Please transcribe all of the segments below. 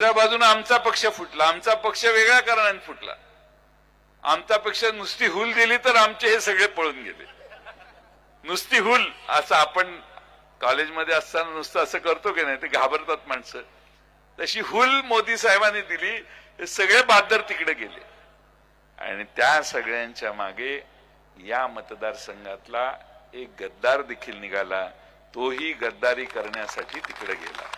त्या बाजूने आमचा पक्ष फुटला आमचा पक्ष वेगळ्या कारणाने फुटला. आमचा पक्ष नुसती हुल दिली तर आमचे हे सगळे पळून गेले. नुसती हुल असं आपण कॉलेजमध्ये असताना नुसतं असं करतो की नाही ते घाबरतात माणसं. तशी हुल मोदी साहेबांनी दिली हे सगळे बहादर तिकडे गेले. आणि त्या सगळ्यांच्या मागे या मतदारसंघातला एक गद्दार देखील निघाला तोही गद्दारी करण्यासाठी तिकडे गेला.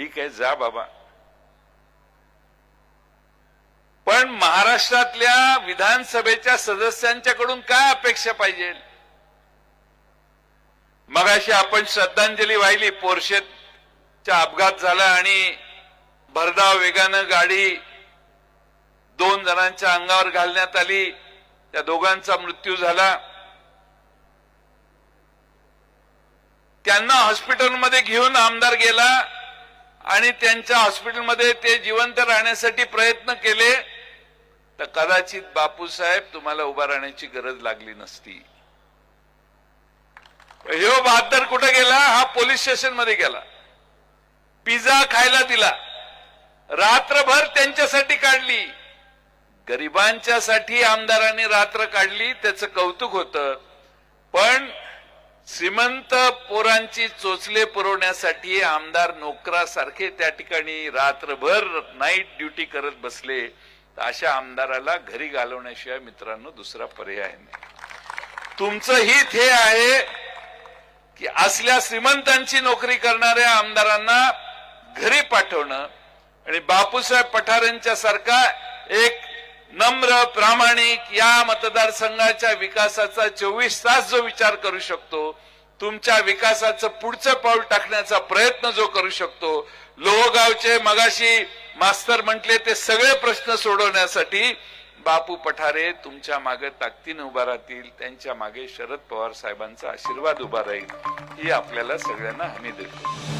ठीक आहे जा बाबा. पण महाराष्ट्रातल्या विधानसभेच्या सदस्यांच्याकडून काय अपेक्षा पाहिजे? मगाशी आपण श्रद्धांजली वाहिली पोर्शेच्या अपघात झाला आणि भरधाव वेगानं गाडी दोन जणांच्या अंगावर घालण्यात आली. त्या दोघांचा मृत्यू झाला. त्यांना हॉस्पिटलमध्ये घेऊन आमदार गेला. आणि त्यांच्या हॉस्पिटलमध्ये ते जिवंत राहण्यासाठी प्रयत्न केले तर कदाचित बापूसाहेब तुम्हाला उभा राहण्याची गरज लागली नसती. ह्यो बहादर कुठे गेला? हा पोलीस स्टेशनमध्ये गेला. पिझ्झा खायला दिला. रात्रभर त्यांच्यासाठी काढली. गरिबांच्या साठी आमदारांनी रात्र काढली त्याचं कौतुक होतं. पण श्रीमंत पोरांची चोचले पुरवण्यासाठी आमदार नोकरासारखे त्या ठिकाणी रात्रभर नाईट ड्युटी करत बसले. तर अशा आमदाराला घरी घालवण्याशिवाय मित्रांनो दुसरा पर्याय नाही. तुमचं हित हे आहे की असल्या श्रीमंतांची नोकरी करणाऱ्या आमदारांना घरी पाठवणं. आणि बापूसाहेब पठारेंच्या सारखा एक नम्र प्रामाणिक या मतदारसंघाच्या विकासाचा चोवीस तास जो विचार करू शकतो तुमच्या विकासाचं पुढचं पाऊल टाकण्याचा प्रयत्न जो करू शकतो लोहगावचे मगाशी मास्तर म्हटले ते सगळे प्रश्न सोडवण्यासाठी बापू पठारे तुमच्या मागे ताकदीने उभा राहतील त्यांच्या मागे शरद पवार साहेबांचा आशीर्वाद उभा राहील ही आपल्याला सगळ्यांना हमी देतो.